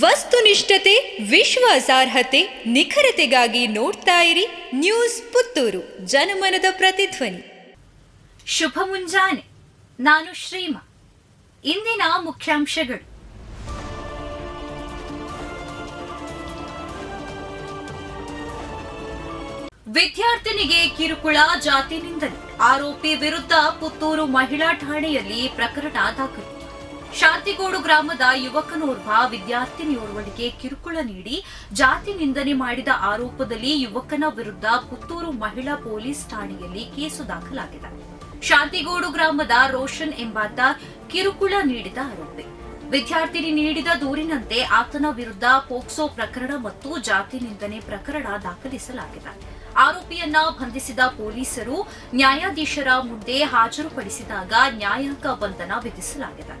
ವಸ್ತುನಿಷ್ಠತೆ, ವಿಶ್ವಾಸಾರ್ಹತೆ, ನಿಖರತೆಗಾಗಿ ನೋಡ್ತಾ ಇರಿ ನ್ಯೂಸ್ ಪುತ್ತೂರು, ಜನಮನದ ಪ್ರತಿಧ್ವನಿ. ಶುಭ ಮುಂಜಾನೆ. ನಾನು ಶ್ರೀಮ. ಇಂದಿನ ಮುಖ್ಯಾಂಶಗಳು. ವಿದ್ಯಾರ್ಥಿನಿಗೆ ಕಿರುಕುಳ ಜಾತಿ ನಿಂದನೆ ಆರೋಪಿ ವಿರುದ್ಧ ಪುತ್ತೂರು ಮಹಿಳಾ ಠಾಣೆಯಲ್ಲಿ ಪ್ರಕರಣ ದಾಖಲು. ಶಾಂತಿಗೋಡು ಗ್ರಾಮದ ಯುವಕನೋರ್ವ ವಿದ್ಯಾರ್ಥಿನಿಯೋರ್ವಳಿಗೆ ಕಿರುಕುಳ ನೀಡಿ ಜಾತಿ ನಿಂದನೆ ಮಾಡಿದ ಆರೋಪದಲ್ಲಿ ಯುವಕನ ವಿರುದ್ಧ ಪುತ್ತೂರು ಮಹಿಳಾ ಪೊಲೀಸ್ ಠಾಣೆಯಲ್ಲಿ ಕೇಸು ದಾಖಲಾಗಿದೆ. ಶಾಂತಿಗೋಡು ಗ್ರಾಮದ ರೋಷನ್ ಎಂಬಾತ ಕಿರುಕುಳ ನೀಡಿದ ಆರೋಪಿ. ವಿದ್ಯಾರ್ಥಿನಿ ನೀಡಿದ ದೂರಿನಂತೆ ಆತನ ವಿರುದ್ಧ ಪೋಕ್ಸೋ ಪ್ರಕರಣ ಮತ್ತು ಜಾತಿ ನಿಂದನೆ ಪ್ರಕರಣ ದಾಖಲಿಸಲಾಗಿದೆ. ಆರೋಪಿಯನ್ನ ಬಂಧಿಸಿದ ಪೊಲೀಸರು ನ್ಯಾಯಾಧೀಶರ ಮುಂದೆ ಹಾಜರುಪಡಿಸಿದಾಗ ನ್ಯಾಯಾಂಗ ಬಂಧನ ವಿಧಿಸಲಾಗಿದೆ.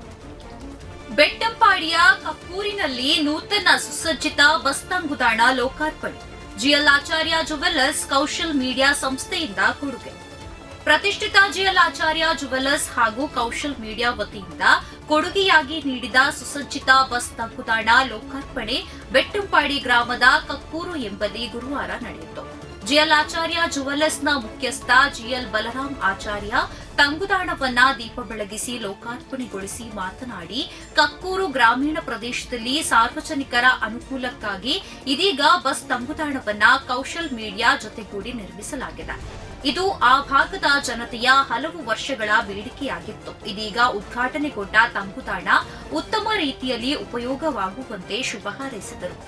ಬೆಟ್ಟಂಪಾಡಿಯ ಕಪ್ಪೂರಿನಲ್ಲಿ ನೂತನ ಸುಸಜ್ಜಿತ ಬಸ್ ತಂಗುದಾಣ ಲೋಕಾರ್ಪಣೆ. GL Acharya jewellers Kaushal media ಸಂಸ್ಥೆಯಿಂದ ಕೊಡುಗೆ. ಪ್ರತಿಷ್ಠಿತ ಜಿಎಲ್ ಆಚಾರ್ಯ ಜುವೆಲ್ಲರ್ಸ್ ಹಾಗೂ ಕೌಶಲ್ ಮೀಡಿಯಾ ವತಿಯಿಂದ ಕೊಡುಗೆಯಾಗಿ ನೀಡಿದ ಸುಸಜ್ಜಿತ ಬಸ್ ತಂಗುದಾಣ ಲೋಕಾರ್ಪಣೆ ಬೆಟ್ಟಂಪಾಡಿ ಗ್ರಾಮದ ಕಕ್ಕೂರು ಎಂಬಲ್ಲಿ ಗುರುವಾರ ನಡೆಯಿತು. ಜಿಎಲ್ ಆಚಾರ್ಯ ಜುವೆಲ್ಲರ್ಸ್ನ ಮುಖ್ಯಸ್ಥ ಜಿಎಲ್ ಬಲರಾಮ್ ಆಚಾರ್ಯ ತಂಗುದಾಣವನ್ನ ದೀಪ ಬೆಳಗಿಸಿ ಲೋಕಾರ್ಪಣೆಗೊಳಿಸಿ ಮಾತನಾಡಿ, ಕಕ್ಕೂರು ಗ್ರಾಮೀಣ ಪ್ರದೇಶದಲ್ಲಿ ಸಾರ್ವಜನಿಕರ ಅನುಕೂಲಕ್ಕಾಗಿ ಇದೀಗ ಬಸ್ ತಂಗುದಾಣವನ್ನ ಕೌಶಲ್ ಮೀಡಿಯಾ ಜೊತೆಗೂಡಿ ನಿರ್ಮಿಸಲಾಗಿದೆ. ಇದು ಆ ಭಾಗದ ಜನತೆಯ ಹಲವು ವರ್ಷಗಳ ಬೇಡಿಕೆಯಾಗಿತ್ತು. ಇದೀಗ ಉದ್ಘಾಟನೆಗೊಂಡ ತಂಗುದಾಣ ಉತ್ತಮ ರೀತಿಯಲ್ಲಿ ಉಪಯೋಗವಾಗುವಂತೆ ಶುಭ ಹಾರೈಸಿದರು.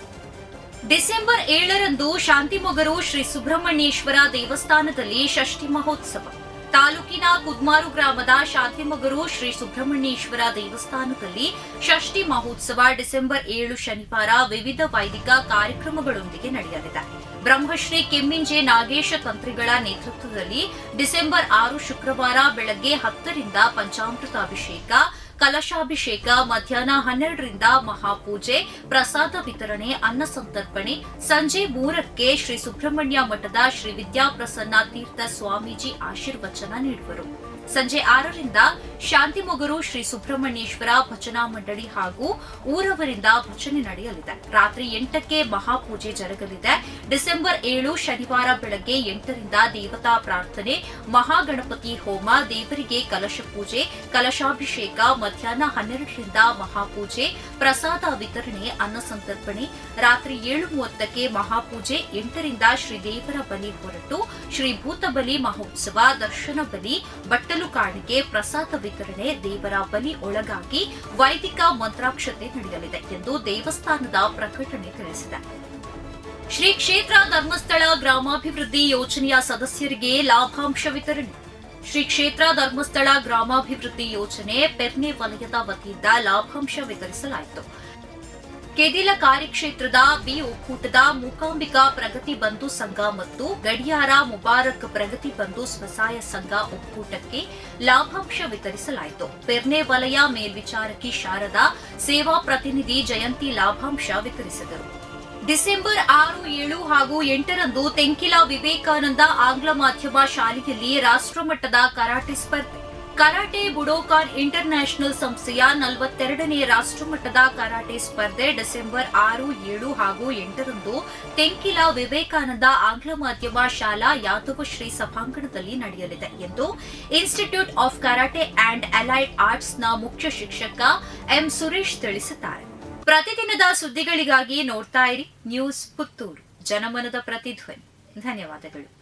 ಡಿಸೆಂಬರ್ ಏಳರಂದು ಶಾಂತಿಮೊಗರು ಶ್ರೀ ಸುಬ್ರಹ್ಮಣ್ಯೇಶ್ವರ ದೇವಸ್ಥಾನದಲ್ಲಿ ಷಷ್ಠಿ ಮಹೋತ್ಸವ. ತಾಲೂಕಿನ ಕುದ್ಮಾರು ಗ್ರಾಮದ ಶಾತಿಮಗರು ಶ್ರೀ ಸುಬ್ರಹ್ಮಣ್ಯೇಶ್ವರ ದೇವಸ್ಥಾನದಲ್ಲಿ ಷಷ್ಠಿ ಮಹೋತ್ಸವ ಡಿಸೆಂಬರ್ ಏಳು ಶನಿವಾರ ವಿವಿಧ ವೈದಿಕ ಕಾರ್ಯಕ್ರಮಗಳೊಂದಿಗೆ ನಡೆಯಲಿದೆ. ಬ್ರಹ್ಮಶ್ರೀ ಕೆಮ್ಮಿಂಜೆ ನಾಗೇಶ ತಂತ್ರಿಗಳ ನೇತೃತ್ವದಲ್ಲಿ ಡಿಸೆಂಬರ್ ಆರು ಶುಕ್ರವಾರ ಬೆಳಗ್ಗೆ ಹತ್ತರಿಂದ ಪಂಚಾಮೃತಾಭಿಷೇಕ ಕಲಶಾಭಿಷೇಕ, ಮಧ್ಯಾಹ್ನ ಹನ್ನೆರಡರಿಂದ ಮಹಾಪೂಜೆ, ಪ್ರಸಾದ ವಿತರಣೆ, ಅನ್ನ ಸಂತರ್ಪಣೆ. ಸಂಜೆ ಮೂರಕ್ಕೆ ಶ್ರೀ ಸುಬ್ರಹ್ಮಣ್ಯ ಮಠದ ಶ್ರೀ ವಿದ್ಯಾಪ್ರಸನ್ನ ತೀರ್ಥ ಸ್ವಾಮೀಜಿ ಆಶೀರ್ವಚನ ನೀಡುವರು. ಸಂಜೆ ಆರರಿಂದ ಶಾಂತಿಮೊಗರು ಶ್ರೀ ಸುಬ್ರಹ್ಮಣ್ಯೇಶ್ವರ ಭಜನಾ ಮಂಡಳಿ ಹಾಗೂ ಊರವರಿಂದ ಭಜನೆ ನಡೆಯಲಿದೆ. ರಾತ್ರಿ ಎಂಟಕ್ಕೆ ಮಹಾಪೂಜೆ ಜರುಗಲಿದೆ. ಡಿಸೆಂಬರ್ ಏಳು ಶನಿವಾರ ಬೆಳಗ್ಗೆ ಎಂಟರಿಂದ ದೇವತಾ ಪ್ರಾರ್ಥನೆ, ಮಹಾಗಣಪತಿ ಹೋಮ, ದೇವರಿಗೆ ಕಲಶ ಪೂಜೆ, ಕಲಶಾಭಿಷೇಕ, ಮಧ್ಯಾಹ್ನ ಹನ್ನೆರಡರಿಂದ ಮಹಾಪೂಜೆ, ಪ್ರಸಾದ ವಿತರಣೆ, ಅನ್ನ ಸಂತರ್ಪಣೆ, ರಾತ್ರಿ ಏಳು ಮೂವತ್ತಕ್ಕೆ ಮಹಾಪೂಜೆ, ಎಂಟರಿಂದ ಶ್ರೀ ದೇವರ ಬಲಿ ಹೊರಟು, ಶ್ರೀ ಭೂತಬಲಿ ಮಹೋತ್ಸವ, ದರ್ಶನ ಬಲಿ ಬಟ್ಟಲು ಕಾಣಿಕೆ, ಪ್ರಸಾದ ವಿತರಣೆ, ದೇವರ ಬಲಿ ಒಳಗಾಗಿ ವೈದಿಕ ಮಂತ್ರಾಕ್ಷತೆ ನಡೆಯಲಿದೆ ಎಂದು ದೇವಸ್ಥಾನದ ಪ್ರಕಟಣೆ ತಿಳಿಸಿದೆ. ಶ್ರೀ ಕ್ಷೇತ್ರ ಧರ್ಮಸ್ಥಳ ಗ್ರಾಮಾಭಿವೃದ್ಧಿ ಯೋಜನೆಯ ಸದಸ್ಯರಿಗೆ ಲಾಭಾಂಶ ವಿತರಣೆ. ಶ್ರೀ ಕ್ಷೇತ್ರ ಧರ್ಮಸ್ಥಳ ಗ್ರಾಮಾಭಿವೃದ್ಧಿ ಯೋಜನೆ ಪೆರ್ನೆ ವಲಯದ ವತಿಯಿಂದ ಲಾಭಾಂಶ ವಿತರಿಸಲಾಯಿತು. ಕೆದಿಲ ಕಾರ್ಯಕ್ಷೇತ್ರದ ಬಿ ಒಕ್ಕೂಟದ ಮೂಕಾಂಬಿಕಾ ಪ್ರಗತಿ ಬಂಧು ಸಂಘ ಮತ್ತು ಗಡಿಯಾರ ಮುಬಾರಕ್ ಪ್ರಗತಿ ಬಂಧು ಸ್ವಸಹಾಯ ಸಂಘ ಒಕ್ಕೂಟಕ್ಕೆ ಲಾಭಾಂಶ ವಿತರಿಸಲಾಯಿತು. ಪೆರ್ನೆ ವಲಯ ಮೇಲ್ವಿಚಾರಕಿ ಶಾರದಾ, ಸೇವಾ ಪ್ರತಿನಿಧಿ ಜಯಂತಿ ಲಾಭಾಂಶ ವಿತರಿಸಿದರು. ಡಿಸೆಂಬರ್ ಆರು, ಏಳು ಹಾಗೂ ಎಂಟರಂದು ತೆಂಕಿಲ ವಿವೇಕಾನಂದ ಆಂಗ್ಲ ಮಾಧ್ಯಮ ಶಾಲೆಯಲ್ಲಿ ರಾಷ್ಟ್ರಮಟ್ಟದ ಕರಾಟೆ ಸ್ಪರ್ಧೆ. ಕರಾಟೆ ಬುಡೋಕಾನ್ ಇಂಟರ್ ನ್ಯಾಷನಲ್ ಸಂಸ್ಥೆಯ ನಲವತ್ತೆರಡನೇ ರಾಷ್ಟ್ರಮಟ್ಟದ ಕರಾಟೆ ಸ್ಪರ್ಧೆ ಡಿಸೆಂಬರ್ ಆರು, ಏಳು ಹಾಗೂ ಎಂಟರಂದು ತೆಂಕಿಲ ವಿವೇಕಾನಂದ ಆಂಗ್ಲ ಮಾಧ್ಯಮ ಶಾಲಾ ಯಾದವಶ್ರೀ ಸಭಾಂಗಣದಲ್ಲಿ ನಡೆಯಲಿದೆ ಎಂದು institute of karate and allied ಆರ್ಟ್ಸ್ನ ಮುಖ್ಯ ಶಿಕ್ಷಕ ಎಂ ಸುರೇಶ್ ತಿಳಿಸಿದ್ದಾರೆ. ಪ್ರತಿದಿನದ ಸುದ್ದಿಗಳಿಗಾಗಿ ನೋಡ್ತಾ ಇರಿ ನ್ಯೂಸ್ ಪುತ್ತೂರು. ಜನಮನದ ಪ್ರತಿಧ್ವನಿ. ಧನ್ಯವಾದಗಳು.